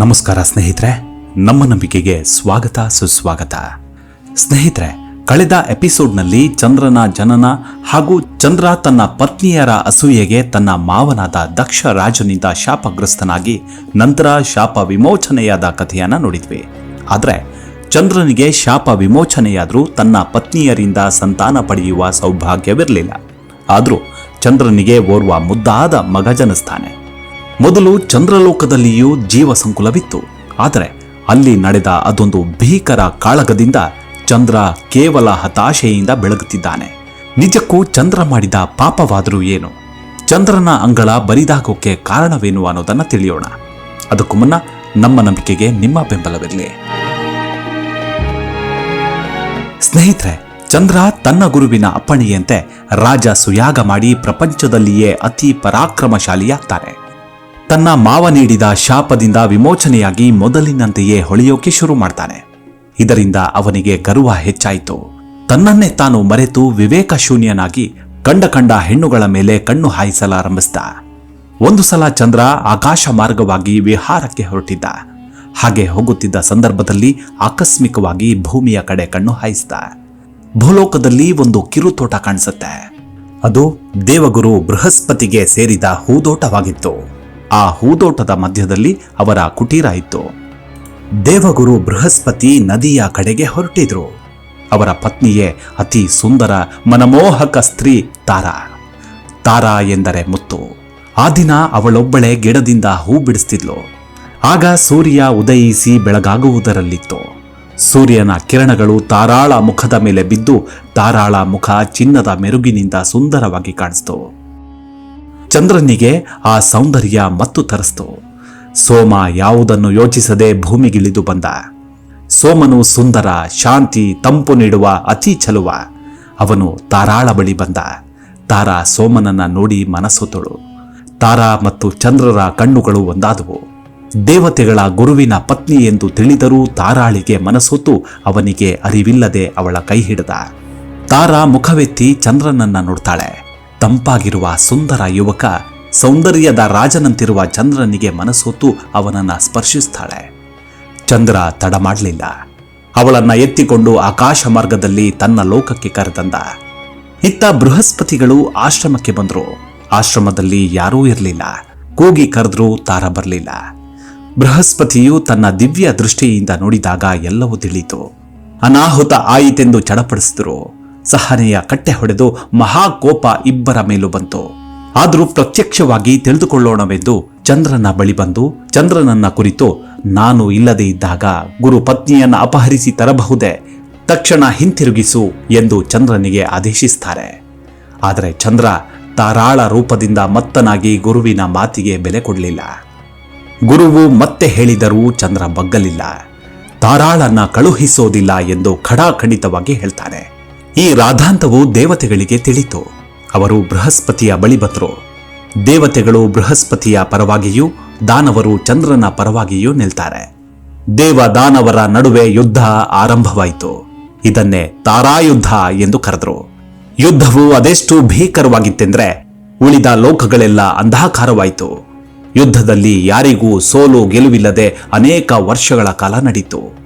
ನಮಸ್ಕಾರ ಸ್ನೇಹಿತರೆ, ನಮ್ಮ ನಂಬಿಕೆಗೆ ಸ್ವಾಗತ, ಸುಸ್ವಾಗತ. ಸ್ನೇಹಿತರೆ, ಕಳೆದ ಎಪಿಸೋಡ್ನಲ್ಲಿ ಚಂದ್ರನ ಜನನ ಹಾಗೂ ಚಂದ್ರ ತನ್ನ ಪತ್ನಿಯರ ಅಸೂಯೆಗೆ ತನ್ನ ಮಾವನಾದ ದಕ್ಷ ರಾಜನಿಂದ ಶಾಪಗ್ರಸ್ತನಾಗಿ ನಂತರ ಶಾಪ ವಿಮೋಚನೆಯಾದ ಕಥೆಯನ್ನು ನೋಡಿದ್ವಿ. ಆದರೆ, ಚಂದ್ರನಿಗೆ ಶಾಪ ವಿಮೋಚನೆಯಾದರೂ ತನ್ನ ಪತ್ನಿಯರಿಂದ ಸಂತಾನ ಪಡೆಯುವ ಸೌಭಾಗ್ಯವಿರಲಿಲ್ಲ. ಆದರೂ, ಚಂದ್ರನಿಗೆ ಓರ್ವ ಮುದ್ದಾದ ಮಗ ಜನಿಸ್ತಾನೆ ಮೊದಲು ಚಂದ್ರಲೋಕದಲ್ಲಿಯೂ ಜೀವ ಸಂಕುಲವಿತ್ತು. ಆದರೆ ಅಲ್ಲಿ ನಡೆದ ಅದೊಂದು ಭೀಕರ ಕಾಳಗದಿಂದ ಚಂದ್ರ ಕೇವಲ ಹತಾಶೆಯಿಂದ ಬೆಳಗುತ್ತಿದ್ದಾನೆ. ನಿಜಕ್ಕೂ ಚಂದ್ರ ಮಾಡಿದ ಪಾಪವಾದರೂ ಏನು? ಚಂದ್ರನ ಅಂಗಳ ಬರಿದಾಗೋಕೆ ಕಾರಣವೇನು ಅನ್ನೋದನ್ನು ತಿಳಿಯೋಣ. ಅದಕ್ಕೂ ಮುನ್ನ ನಮ್ಮ ನಂಬಿಕೆಗೆ ನಿಮ್ಮ ಬೆಂಬಲವಿರಲಿ. ಸ್ನೇಹಿತರೆ, ಚಂದ್ರ ತನ್ನ ಗುರುವಿನ ಅಪ್ಪಣೆಯಂತೆ ರಾಜ ಸುಯಾಗ ಮಾಡಿ ಪ್ರಪಂಚದಲ್ಲಿಯೇ ಅತಿ ಪರಾಕ್ರಮಶಾಲಿಯಾಗ್ತಾನೆ. ತನ್ನ ಮಾವ ನೀಡಿದ ಶಾಪದಿಂದ ವಿಮೋಚನೆಯಾಗಿ ಮೊದಲಿನಂತೆಯೇ ಹೊಳೆಯೋಕೆ ಶುರು ಮಾಡ್ತಾನೆ. ಇದರಿಂದ ಅವನಿಗೆ ಗರ್ವ ಹೆಚ್ಚಾಯಿತು. ತನ್ನನ್ನೇ ತಾನು ಮರೆತು ವಿವೇಕ ಶೂನ್ಯನಾಗಿ ಕಂಡ ಕಂಡ ಹೆಣ್ಣುಗಳ ಮೇಲೆ ಕಣ್ಣು ಹಾಯಿಸಲಾರಂಭಿಸಿದ. ಒಂದು ಸಲ ಚಂದ್ರ ಆಕಾಶ ಮಾರ್ಗವಾಗಿ ವಿಹಾರಕ್ಕೆ ಹೊರಟಿದ್ದ. ಹಾಗೆ ಹೋಗುತ್ತಿದ್ದ ಸಂದರ್ಭದಲ್ಲಿ ಆಕಸ್ಮಿಕವಾಗಿ ಭೂಮಿಯ ಕಡೆ ಕಣ್ಣು ಹಾಯಿಸಿದ. ಭೂಲೋಕದಲ್ಲಿ ಒಂದು ಕಿರುತೋಟ ಕಾಣಿಸುತ್ತೆ. ಅದು ದೇವಗುರು ಬೃಹಸ್ಪತಿಗೆ ಸೇರಿದ ಹೂದೋಟವಾಗಿತ್ತು. ಆ ಹೂದೋಟದ ಮಧ್ಯದಲ್ಲಿ ಅವರ ಕುಟೀರ ಇತ್ತು. ದೇವಗುರು ಬೃಹಸ್ಪತಿ ನದಿಯ ಕಡೆಗೆ ಹೊರಟಿದ್ರು. ಅವರ ಪತ್ನಿಯೇ ಅತಿ ಸುಂದರ ಮನಮೋಹಕ ಸ್ತ್ರೀ ತಾರಾ. ತಾರಾ ಎಂದರೆ ಮುತ್ತು. ಆ ದಿನ ಅವಳೊಬ್ಬಳೆ ಗಿಡದಿಂದ ಹೂ ಬಿಡಿಸ್ತಿದ್ಲು. ಆಗ ಸೂರ್ಯ ಉದಯಿಸಿ ಬೆಳಗಾಗುವುದರಲ್ಲಿತ್ತು. ಸೂರ್ಯನ ಕಿರಣಗಳು ತಾರಾಳ ಮುಖದ ಮೇಲೆ ಬಿದ್ದು ತಾರಾಳ ಮುಖ ಚಿನ್ನದ ಮೆರುಗಿನಿಂದ ಸುಂದರವಾಗಿ ಕಾಣಿಸ್ತು. ಚಂದ್ರನಿಗೆ ಆ ಸೌಂದರ್ಯ ಮತ್ತು ತರಸ್ತು. ಸೋಮ ಯಾವುದನ್ನು ಯೋಚಿಸದೆ ಭೂಮಿಗಿಳಿದು ಬಂದ. ಸೋಮನು ಸುಂದರ, ಶಾಂತಿ, ತಂಪು ನೀಡುವ ಅತಿ ಚಲುವ. ಅವನು ತಾರಾಳ ಬಳಿ ಬಂದ. ತಾರಾ ಸೋಮನನ್ನ ನೋಡಿ ಮನಸ್ಸುತ್ತಳು ತಾರಾ ಮತ್ತು ಚಂದ್ರರ ಕಣ್ಣುಗಳು ಒಂದಾದವು. ದೇವತೆಗಳ ಗುರುವಿನ ಪತ್ನಿ ಎಂದು ತಿಳಿದರೂ ತಾರಾಳಿಗೆ ಮನಸ್ಸೊತ್ತು ಅವನಿಗೆ ಅರಿವಿಲ್ಲದೆ ಅವಳ ಕೈ ಹಿಡಿದ. ತಾರಾ ಮುಖವೆತ್ತಿ ಚಂದ್ರನನ್ನ ನೋಡ್ತಾಳೆ. ತಂಪಾಗಿರುವ ಸುಂದರ ಯುವಕ ಸೌಂದರ್ಯದ ರಾಜನಂತಿರುವ ಚಂದ್ರನಿಗೆ ಮನಸೋತು ಅವನನ್ನ ಸ್ಪರ್ಶಿಸ್ತಾಳೆ. ಚಂದ್ರ ತಡ ಮಾಡಲಿಲ್ಲ. ಅವಳನ್ನ ಎತ್ತಿಕೊಂಡು ಆಕಾಶ ಮಾರ್ಗದಲ್ಲಿ ತನ್ನ ಲೋಕಕ್ಕೆ ಕರೆತಂದ. ಇತ್ತ ಬೃಹಸ್ಪತಿಗಳು ಆಶ್ರಮಕ್ಕೆ ಬಂದರು. ಆಶ್ರಮದಲ್ಲಿ ಯಾರೂ ಇರಲಿಲ್ಲ. ಕೂಗಿ ಕರೆದ್ರೂ ತಾರ ಬರಲಿಲ್ಲ. ಬೃಹಸ್ಪತಿಯು ತನ್ನ ದಿವ್ಯ ದೃಷ್ಟಿಯಿಂದ ನೋಡಿದಾಗ ಎಲ್ಲವೂ ತಿಳಿಯಿತು. ಅನಾಹುತ ಆಯಿತೆಂದು ಚಡಪಡಿಸಿದ್ರು. ಸಹನೆಯ ಕಟ್ಟೆ ಹೊಡೆದು ಮಹಾಕೋಪ ಇಬ್ಬರ ಮೇಲೂ ಬಂತು. ಆದರೂ ಪ್ರತ್ಯಕ್ಷವಾಗಿ ತಿಳಿದುಕೊಳ್ಳೋಣವೆಂದು ಚಂದ್ರನ ಬಳಿ ಬಂದು ಚಂದ್ರನನ್ನ ಕುರಿತು ನಾನು ಇಲ್ಲದೆ ಇದ್ದಾಗ ಗುರು ಪತ್ನಿಯನ್ನ ಅಪಹರಿಸಿ ತರಬಹುದೇ? ತಕ್ಷಣ ಹಿಂತಿರುಗಿಸು ಎಂದು ಚಂದ್ರನಿಗೆ ಆದೇಶಿಸ್ತಾರೆ. ಆದರೆ ಚಂದ್ರ ತಾರಾಳ ರೂಪದಿಂದ ಮತ್ತನಾಗಿ ಗುರುವಿನ ಮಾತಿಗೆ ಬೆಲೆ ಕೊಡಲಿಲ್ಲ. ಗುರುವು ಮತ್ತೆ ಹೇಳಿದರೂ ಚಂದ್ರ ಬಗ್ಗಲಿಲ್ಲ. ತಾರಾಳನ್ನ ಕಳುಹಿಸೋದಿಲ್ಲ ಎಂದು ಖಡಾಖಂಡಿತವಾಗಿ ಹೇಳ್ತಾನೆ. ಈ ರಾಧಾಂತವು ದೇವತೆಗಳಿಗೆ ತಿಳಿತು. ಅವರು ಬೃಹಸ್ಪತಿಯ ಬಳಿ ಬಂದರು. ದೇವತೆಗಳು ಬೃಹಸ್ಪತಿಯ ಪರವಾಗಿಯೂ, ದಾನವರು ಚಂದ್ರನ ಪರವಾಗಿಯೂ ನಿಲ್ತಾರೆ. ದೇವ ದಾನವರ ನಡುವೆ ಯುದ್ಧ ಆರಂಭವಾಯಿತು. ಇದನ್ನೇ ತಾರಾಯುದ್ಧ ಎಂದು ಕರೆದರು. ಯುದ್ಧವು ಅದೆಷ್ಟು ಭೀಕರವಾಗಿತ್ತೆಂದ್ರೆ, ಉಳಿದ ಲೋಕಗಳೆಲ್ಲ ಅಂಧಾಕಾರವಾಯಿತು. ಯುದ್ಧದಲ್ಲಿ ಯಾರಿಗೂ ಸೋಲು ಗೆಲುವಿಲ್ಲದೆ ಅನೇಕ ವರ್ಷಗಳ ಕಾಲ ನಡೀತು.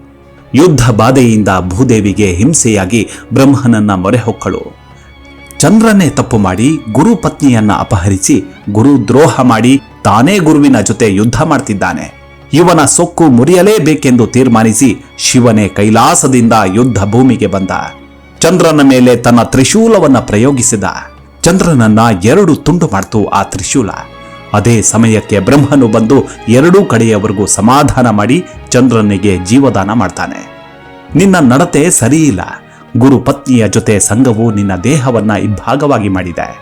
ಯುದ್ಧ ಬಾಧೆಯಿಂದ ಭೂದೇವಿಗೆ ಹಿಂಸೆಯಾಗಿ ಬ್ರಹ್ಮನನ್ನ ಮೊರೆ ಹೊಕ್ಕಳು ಚಂದ್ರನೇ ತಪ್ಪು ಮಾಡಿ ಗುರು ಪತ್ನಿಯನ್ನ ಅಪಹರಿಸಿ ಗುರು ದ್ರೋಹ ಮಾಡಿ ತಾನೇ ಗುರುವಿನ ಜೊತೆ ಯುದ್ಧ ಮಾಡ್ತಿದ್ದಾನೆ. ಇವನ ಸೊಕ್ಕು ಮುರಿಯಲೇಬೇಕೆಂದು ತೀರ್ಮಾನಿಸಿ ಶಿವನೇ ಕೈಲಾಸದಿಂದ ಯುದ್ಧ ಭೂಮಿಗೆ ಬಂದ. ಚಂದ್ರನ ಮೇಲೆ ತನ್ನ ತ್ರಿಶೂಲವನ್ನ ಪ್ರಯೋಗಿಸಿದ. ಚಂದ್ರನನ್ನ ಎರಡು ತುಂಡು ಮಾಡ್ತು ಆ ತ್ರಿಶೂಲ. ಅದೇ ಸಮಯಕ್ಕೆ ಬ್ರಹ್ಮನು ಬಂದು ಎರಡೂ ಕಡೆಯವರೆಗೂ ಸಮಾಧಾನ ಮಾಡಿ ಚಂದ್ರನಿಗೆ ಜೀವದಾನ ಮಾಡ್ತಾನೆ. ನಿನ್ನ ನಡತೆ ಸರಿಯಿಲ್ಲ. ಗುರು ಪತ್ನಿಯ ಜೊತೆ ಸಂಘವು ನಿನ್ನ ದೇಹವನ್ನ ಇಬ್ಬಾಗವಾಗಿ ಮಾಡಿದೆ.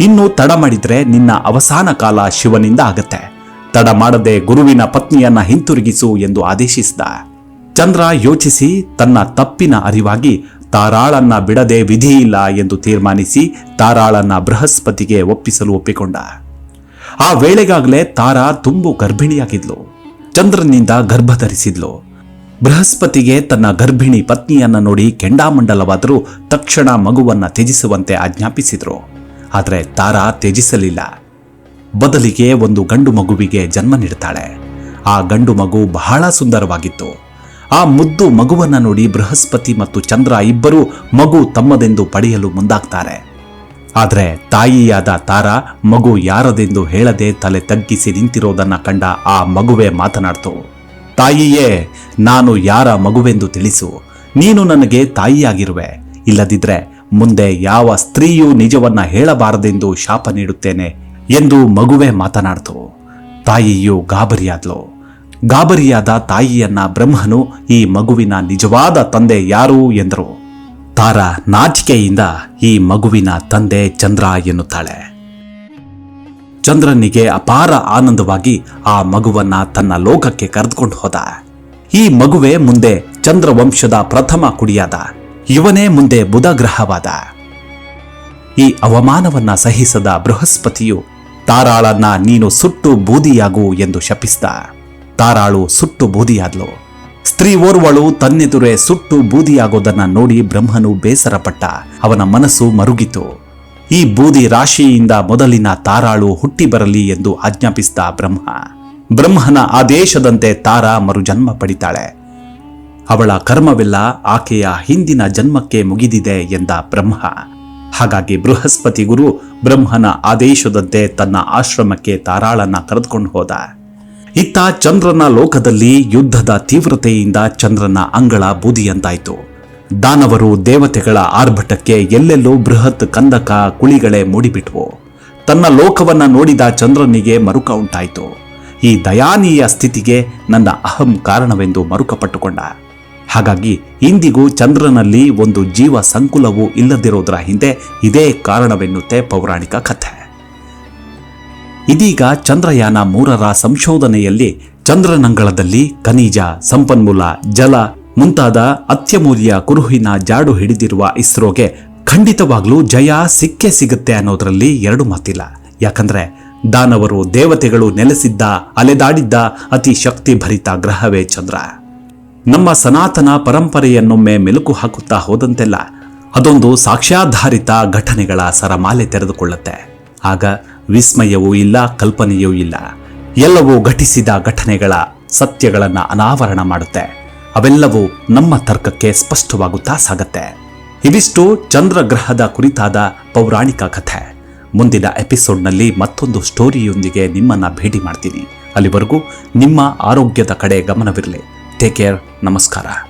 ಇನ್ನು ತಡ ಮಾಡಿದ್ರೆ ನಿನ್ನ ಅವಸಾನ ಕಾಲ ಶಿವನಿಂದ ಆಗತ್ತೆ. ತಡ ಮಾಡದೆ ಗುರುವಿನ ಪತ್ನಿಯನ್ನ ಹಿಂತಿರುಗಿಸು ಎಂದು ಆದೇಶಿಸಿದ. ಚಂದ್ರ ಯೋಚಿಸಿ ತನ್ನ ತಪ್ಪಿನ ಅರಿವಾಗಿ ತಾರಾಳನ್ನ ಬಿಡದೆ ವಿಧಿಯಿಲ್ಲ ಎಂದು ತೀರ್ಮಾನಿಸಿ ತಾರಾಳನ್ನ ಬೃಹಸ್ಪತಿಗೆ ಒಪ್ಪಿಸಲು ಒಪ್ಪಿಕೊಂಡ. ಆ ವೇಳೆಗಾಗಲೇ ತಾರಾ ತುಂಬು ಗರ್ಭಿಣಿಯಾಗಿದ್ಲು. ಚಂದ್ರನಿಂದ ಗರ್ಭ ಧರಿಸಿದ್ಲು. ಬೃಹಸ್ಪತಿಗೆ ತನ್ನ ಗರ್ಭಿಣಿ ಪತ್ನಿಯನ್ನ ನೋಡಿ ಕೆಂಡಾಮಂಡಲವಾದರೂ ತಕ್ಷಣ ಮಗುವನ್ನ ತ್ಯಜಿಸುವಂತೆ ಆಜ್ಞಾಪಿಸಿದ್ರು. ಆದರೆ ತಾರಾ ತ್ಯಜಿಸಲಿಲ್ಲ. ಬದಲಿಗೆ ಒಂದು ಗಂಡು ಮಗುವಿಗೆ ಜನ್ಮ ನೀಡುತ್ತಾಳೆ ಆ ಗಂಡು ಮಗು ಬಹಳ ಸುಂದರವಾಗಿತ್ತು. ಆ ಮುದ್ದು ಮಗುವನ್ನ ನೋಡಿ ಬೃಹಸ್ಪತಿ ಮತ್ತು ಚಂದ್ರ ಇಬ್ಬರೂ ಮಗು ತಮ್ಮದೆಂದು ಪಡೆಯಲು ಮುಂದಾಗ್ತಾರೆ. ಆದರೆ ತಾಯಿಯಾದ ತಾರಾ ಮಗು ಯಾರದೆಂದು ಹೇಳದೆ ತಲೆ ತಗ್ಗಿಸಿ ನಿಂತಿರೋದನ್ನ ಕಂಡ ಆ ಮಗುವೆ ಮಾತನಾಡ್ತು. ತಾಯಿಯೇ, ನಾನು ಯಾರ ಮಗುವೆಂದು ತಿಳಿಸು. ನೀನು ನನಗೆ ತಾಯಿಯಾಗಿರುವೆ. ಇಲ್ಲದಿದ್ರೆ ಮುಂದೆ ಯಾವ ಸ್ತ್ರೀಯೂ ನಿಜವನ್ನ ಹೇಳಬಾರದೆಂದು ಶಾಪ ನೀಡುತ್ತೇನೆ ಎಂದು ಮಗುವೆ ಮಾತನಾಡ್ತು. ತಾಯಿಯು ಗಾಬರಿಯಾದ್ಲು. ಗಾಬರಿಯಾದ ತಾಯಿಯನ್ನ ಬ್ರಹ್ಮನು ಈ ಮಗುವಿನ ನಿಜವಾದ ತಂದೆ ಯಾರು ಎಂದರು. ತಾರ ನಾಚಿಕೆಯಿಂದ ಈ ಮಗುವಿನ ತಂದೆ ಚಂದ್ರ ಎನ್ನುತ್ತಾಳೆ. ಚಂದ್ರನಿಗೆ ಅಪಾರ ಆನಂದವಾಗಿ ಆ ಮಗುವನ್ನ ತನ್ನ ಲೋಕಕ್ಕೆ ಕರೆದುಕೊಂಡು ಹೋದ. ಈ ಮಗುವೆ ಮುಂದೆ ಚಂದ್ರ ವಂಶದ ಪ್ರಥಮ ಕುಡಿಯಾದ. ಇವನೇ ಮುಂದೆ ಬುಧ ಗ್ರಹವಾದ. ಈ ಅವಮಾನವನ್ನ ಸಹಿಸದ ಬೃಹಸ್ಪತಿಯು, ತಾರಾಳನ್ನ ನೀನು ಸುಟ್ಟು ಬೂದಿಯಾಗು ಎಂದು ಶಪಿಸಿದ. ತಾರಾಳು ಸುಟ್ಟು ಬೂದಿಯಾದ್ಲು. ಸ್ತ್ರೀ ಓರ್ವಳು ತನ್ನೆದುರೇ ಸುಟ್ಟು ಬೂದಿಯಾಗೋದನ್ನ ನೋಡಿ ಬ್ರಹ್ಮನು ಬೇಸರಪಟ್ಟ. ಅವನ ಮನಸ್ಸು ಮರುಗಿತು. ಈ ಬೂದಿ ರಾಶಿಯಿಂದ ಮೊದಲಿನ ತಾರಾಳು ಹುಟ್ಟಿ ಬರಲಿ ಎಂದು ಆಜ್ಞಾಪಿಸಿದ ಬ್ರಹ್ಮ. ಬ್ರಹ್ಮನ ಆದೇಶದಂತೆ ತಾರಾ ಮರುಜನ್ಮ ಪಡಿತಾಳೆ. ಅವಳ ಕರ್ಮವೆಲ್ಲ ಆಕೆಯ ಹಿಂದಿನ ಜನ್ಮಕ್ಕೆ ಮುಗಿದಿದೆ ಎಂದ ಬ್ರಹ್ಮ. ಹಾಗಾಗಿ ಬೃಹಸ್ಪತಿ ಗುರು ಬ್ರಹ್ಮನ ಆದೇಶದಂತೆ ತನ್ನ ಆಶ್ರಮಕ್ಕೆ ತಾರಾಳನ್ನ ಕರೆದುಕೊಂಡು ಹೋದ. ಇತ್ತ ಚಂದ್ರನ ಲೋಕದಲ್ಲಿ ಯುದ್ಧದ ತೀವ್ರತೆಯಿಂದ ಚಂದ್ರನ ಅಂಗಳ ಬೂದಿಯಂತಾಯಿತು. ದಾನವರು ದೇವತೆಗಳ ಆರ್ಭಟಕ್ಕೆ ಎಲ್ಲೆಲ್ಲೂ ಬೃಹತ್ ಕಂದಕ ಕುಳಿಗಳೇ ಮೂಡಿಬಿಟ್ವು. ತನ್ನ ಲೋಕವನ್ನ ನೋಡಿದ ಚಂದ್ರನಿಗೆ ಮರುಕ ಉಂಟಾಯಿತು. ಈ ದಯಾನೀಯ ಸ್ಥಿತಿಗೆ ನನ್ನ ಅಹಂ ಕಾರಣವೆಂದು ಮರುಕಪಟ್ಟುಕೊಂಡ. ಹಾಗಾಗಿ ಇಂದಿಗೂ ಚಂದ್ರನಲ್ಲಿ ಒಂದು ಜೀವ ಸಂಕುಲವೂ ಇಲ್ಲದಿರೋದರ ಹಿಂದೆ ಇದೇ ಕಾರಣವೆನ್ನುತ್ತೆ ಪೌರಾಣಿಕ ಕಥೆ. ಇದೀಗ ಚಂದ್ರಯಾನ ಮೂರರ ಸಂಶೋಧನೆಯಲ್ಲಿ ಚಂದ್ರನಂಗಳದಲ್ಲಿ ಖನಿಜ, ಸಂಪನ್ಮೂಲ, ಜಲ ಮುಂತಾದ ಅತ್ಯಮೂಲ್ಯ ಕುರುಹಿನ ಜಾಡು ಹಿಡಿದಿರುವ ಇಸ್ರೋಗೆ ಖಂಡಿತವಾಗ್ಲೂ ಜಯ ಸಿಕ್ಕೇ ಸಿಗುತ್ತೆ ಅನ್ನೋದ್ರಲ್ಲಿ ಎರಡು ಮಾತಿಲ್ಲ. ಯಾಕಂದ್ರೆ ದಾನವರು ದೇವತೆಗಳು ನೆಲೆಸಿದ್ದ, ಅಲೆದಾಡಿದ್ದ ಅತಿ ಶಕ್ತಿ ಭರಿತ ಗ್ರಹವೇ ಚಂದ್ರ. ನಮ್ಮ ಸನಾತನ ಪರಂಪರೆಯನ್ನೊಮ್ಮೆ ಮೆಲುಕು ಹಾಕುತ್ತಾ ಹೋದಂತೆಲ್ಲ ಅದೊಂದು ಸಾಕ್ಷ್ಯಾಧಾರಿತ ಘಟನೆಗಳ ಸರಮಾಲೆ ತೆರೆದುಕೊಳ್ಳುತ್ತೆ. ಆಗ ವಿಸ್ಮಯವೂ ಇಲ್ಲ, ಕಲ್ಪನೆಯೂ ಇಲ್ಲ. ಎಲ್ಲವೂ ಘಟಿಸಿದ ಘಟನೆಗಳ ಸತ್ಯಗಳನ್ನು ಅನಾವರಣ ಮಾಡುತ್ತೆ. ಅವೆಲ್ಲವೂ ನಮ್ಮ ತರ್ಕಕ್ಕೆ ಸ್ಪಷ್ಟವಾಗುತ್ತಾ ಸಾಗತ್ತೆ. ಇವಿಷ್ಟು ಚಂದ್ರಗ್ರಹದ ಕುರಿತಾದ ಪೌರಾಣಿಕ ಕಥೆ. ಮುಂದಿನ ಎಪಿಸೋಡ್ನಲ್ಲಿ ಮತ್ತೊಂದು ಸ್ಟೋರಿಯೊಂದಿಗೆ ನಿಮ್ಮನ್ನ ಭೇಟಿ ಮಾಡ್ತೀನಿ. ಅಲ್ಲಿವರೆಗೂ ನಿಮ್ಮ ಆರೋಗ್ಯದ ಕಡೆ ಗಮನವಿರಲಿ. ಟೇಕ್ ಕೇರ್, ನಮಸ್ಕಾರ.